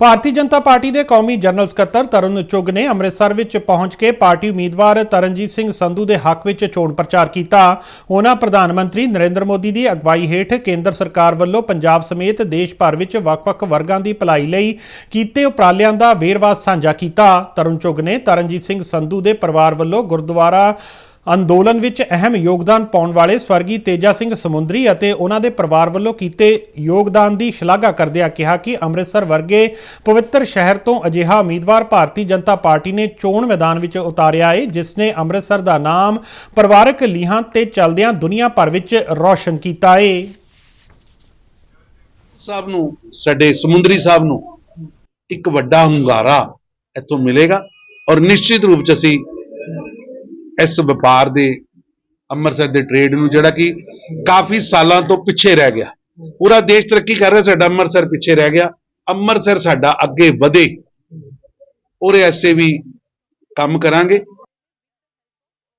Bharatiya Janata party ਦੇ ਕੌਮੀ general ਸਕੱਤਰ ਤਰੁਣ ਚੁੱਗ ਨੇ ਅੰਮ੍ਰਿਤਸਰ ਵਿੱਚ ਪਹੁੰਚ ਕੇ ਪਾਰਟੀ ਉਮੀਦਵਾਰ ਤਰਨਜੀਤ ਸਿੰਘ ਸੰਧੂ ਦੇ ਹੱਕ ਵਿੱਚ ਚੋਣ ਪ੍ਰਚਾਰ ਕੀਤਾ। ਉਹਨਾਂ ਪ੍ਰਧਾਨ ਮੰਤਰੀ ਨਰਿੰਦਰ ਮੋਦੀ ਦੀ ਅਗਵਾਈ ਹੇਠ ਕੇਂਦਰ ਸਰਕਾਰ ਵੱਲੋਂ ਪੰਜਾਬ ਸਮੇਤ ਦੇਸ਼ ਭਰ ਵਿੱਚ ਵੱਖ-ਵੱਖ ਵਰਗਾਂ ਦੀ ਭਲਾਈ ਲਈ ਕੀਤੇ ਉਪਰਾਲਿਆਂ ਦਾ ਵੇਰਵਾ ਸਾਂਝਾ ਕੀਤਾ। ਤਰੁਣ ਚੁੱਗ ਨੇ ਤਰਨਜੀਤ ਸਿੰਘ ਸੰਧੂ ਦੇ ਪਰਿਵਾਰ ਵੱਲੋਂ ਗੁਰਦੁਆਰਾ ਅੰਦੋਲਨ ਵਿੱਚ ਅਹਿਮ ਯੋਗਦਾਨ ਪਾਉਣ ਵਾਲੇ ਸਵਰਗੀ ਤੇਜਾ ਸਿੰਘ ਸਮੁੰਦਰੀ ਅਤੇ ਉਹਨਾਂ ਦੇ ਪਰਿਵਾਰ ਵੱਲੋਂ ਕੀਤੇ ਯੋਗਦਾਨ ਦੀ ਸ਼ਲਾਘਾ ਕਰਦਿਆਂ ਕਿਹਾ ਕਿ ਅੰਮ੍ਰਿਤਸਰ ਵਰਗੇ ਪਵਿੱਤਰ ਸ਼ਹਿਰ ਤੋਂ ਅਜਿਹਾ ਉਮੀਦਵਾਰ ਭਾਰਤੀ ਜਨਤਾ ਪਾਰਟੀ ਨੇ ਚੋਣ ਮੈਦਾਨ ਵਿੱਚ ਉਤਾਰਿਆ ਹੈ ਜਿਸ ਨੇ ਅੰਮ੍ਰਿਤਸਰ ਦਾ ਨਾਮ ਪਰਿਵਾਰਕ ਲੀਹਾਂ ਤੇ ਚੱਲਦਿਆਂ ਦੁਨੀਆ ਭਰ ਵਿੱਚ ਰੌਸ਼ਨ ਕੀਤਾ ਹੈ ਸਾਹਿਬ ਨੂੰ, ਸਾਡੇ ਸਮੁੰਦਰੀ ਸਾਹਿਬ ਨੂੰ ਇੱਕ ਵੱਡਾ ਹੁੰਗਾਰਾ ਇੱਥੋਂ ਮਿਲੇਗਾ ਔਰ ਨਿਸ਼ਚਿਤ ਰੂਪ ਚ ਅਸੀਂ ਇਸ ਵਪਾਰ ਦੇ ਅੰਮ੍ਰਿਤਸਰ ਦੇ ਟ੍ਰੇਡ ਨੂੰ, ਜਿਹੜਾ ਕਿ ਕਾਫੀ ਸਾਲਾਂ ਤੋਂ ਪਿੱਛੇ ਰਹਿ ਗਿਆ। ਪੂਰਾ ਦੇਸ਼ ਤਰੱਕੀ ਕਰ ਰਿਹਾ ਸਾਡਾ ਅੰਮ੍ਰਿਤਸਰ ਪਿੱਛੇ ਰਹਿ ਗਿਆ। ਅੰਮ੍ਰਿਤਸਰ ਸਾਡਾ ਅੱਗੇ ਵਧੇ। ਔਰ ਐਸੇ ਵੀ ਕੰਮ ਕਰਾਂਗੇ।